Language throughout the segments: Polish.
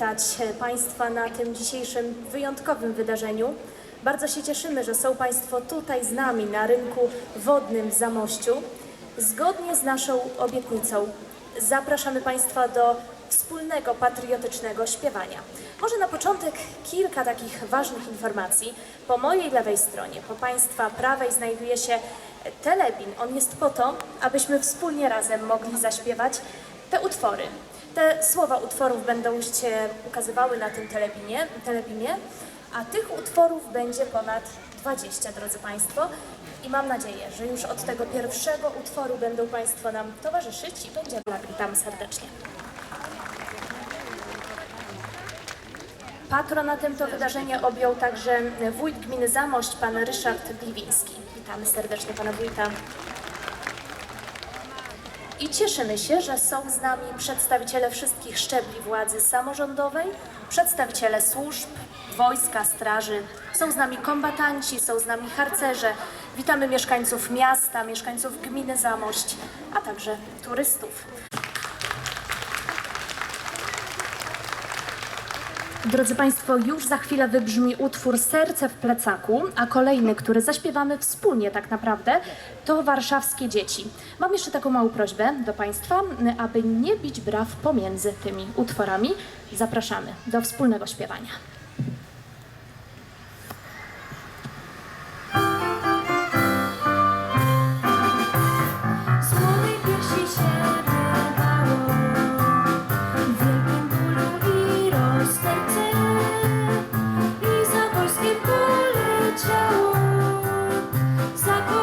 przywitać e, Państwa na tym dzisiejszym wyjątkowym wydarzeniu. Bardzo się cieszymy, że są Państwo tutaj z nami na rynku wodnym w Zamościu. Zgodnie z naszą obietnicą zapraszamy Państwa do wspólnego patriotycznego śpiewania. Może na początek kilka takich ważnych informacji. Po mojej lewej stronie, po Państwa prawej znajduje się telebin. On jest po to, abyśmy wspólnie razem mogli zaśpiewać te utwory. Te słowa utworów będą się ukazywały na tym telebinie, telebinie, a tych utworów będzie ponad 20, drodzy Państwo. I mam nadzieję, że już od tego pierwszego utworu będą Państwo nam towarzyszyć i będziemy witamy serdecznie. Patronatem to wydarzenie objął także wójt gminy Zamość, pan Ryszard Gliwiński. Witamy serdecznie pana wójta. I cieszymy się, że są z nami przedstawiciele wszystkich szczebli władzy samorządowej, przedstawiciele służb, wojska, straży, są z nami kombatanci, są z nami harcerze. Witamy mieszkańców miasta, mieszkańców gminy Zamość, a także turystów. Drodzy Państwo, już za chwilę wybrzmi utwór Serce w plecaku, a kolejny, który zaśpiewamy wspólnie tak naprawdę, to Warszawskie Dzieci. Mam jeszcze taką małą prośbę do Państwa, aby nie bić braw pomiędzy tymi utworami. Zapraszamy do wspólnego śpiewania. Zakochane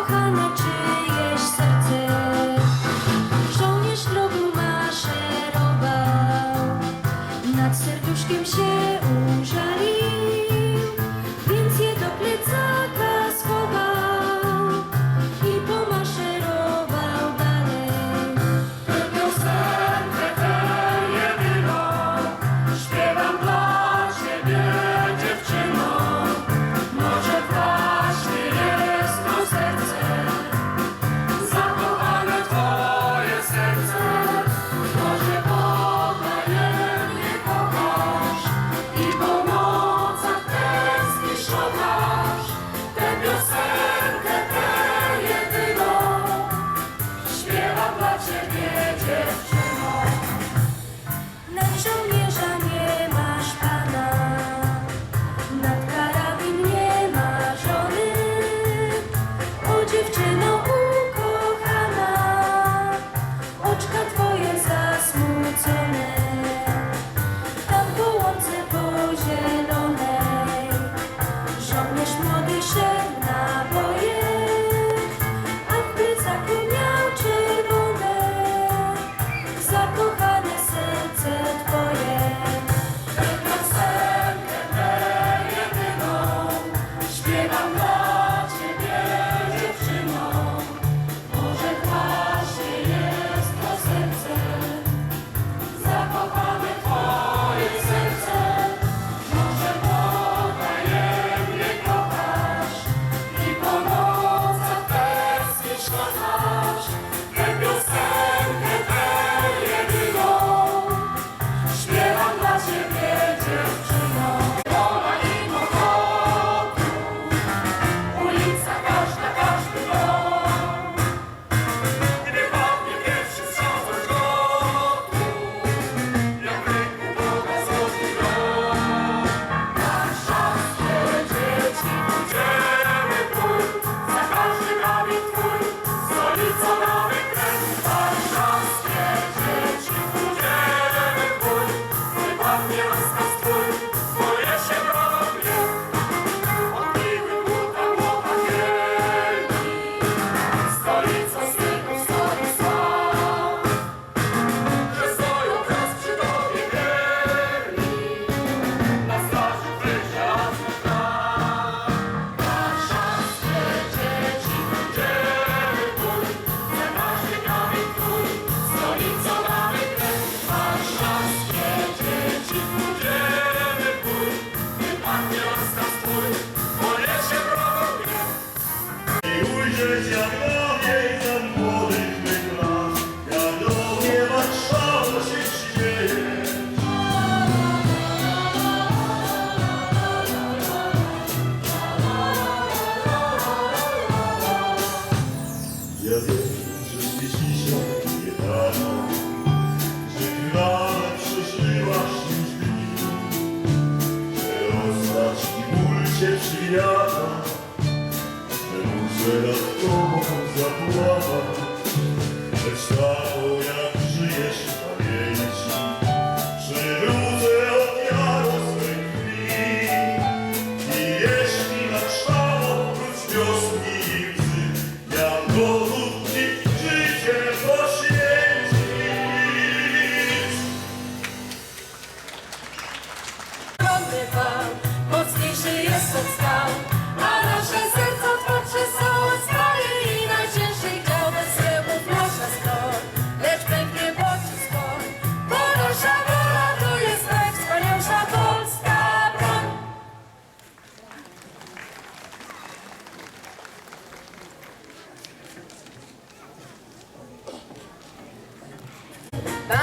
yanlış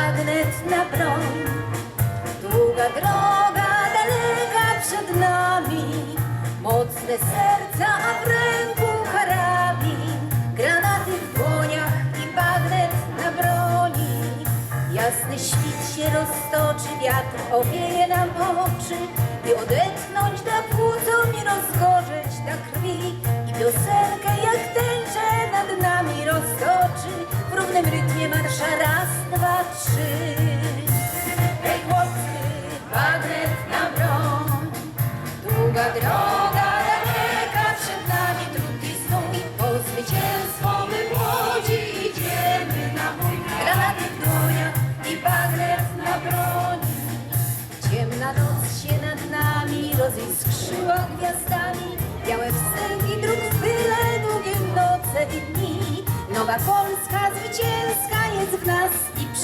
magnet na broń. Długa droga, daleka przed nami, mocne serca, a w ręku karabin. Granaty w dłoniach i bagnet na broni. Jasny świt się roztoczy, wiatr owieje nam oczy i odetchnąć na płucom i rozgorzeć na krwi. I piosenkę jak tęczę nad nami roztoczy wolnym rytmie marsza raz, dwa, trzy.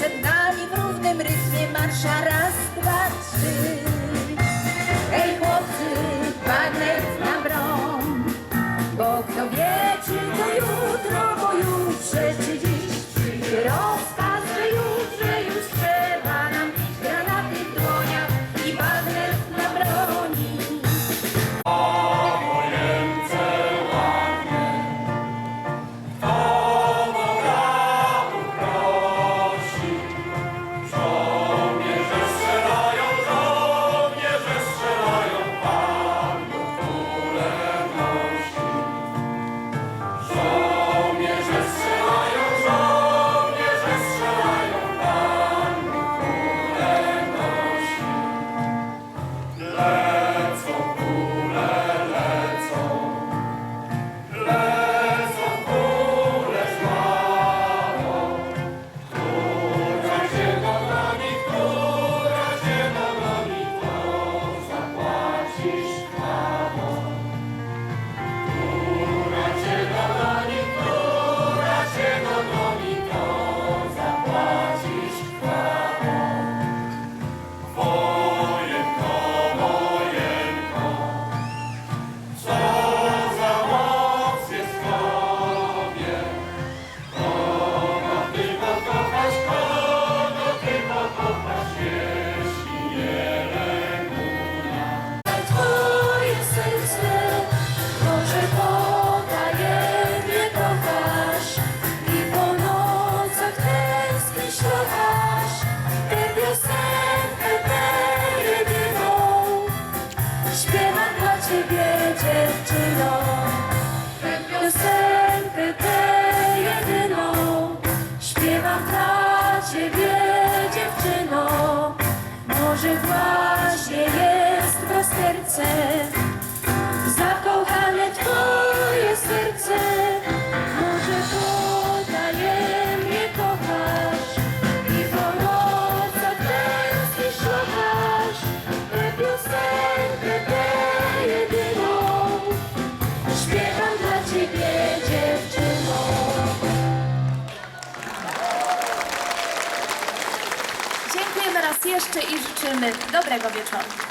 przed nami w równym rytmie marsza raz, dwa, trzy. że właśnie jest na serce zakochane Twoje serce. Może potajemnie kochasz i po nocach tęsknisz, szochasz tę piosenkę tę jedyną. Śpiewam dla Ciebie dziewczyno. Dziękujemy raz jeszcze i życzymy dobrego wieczoru.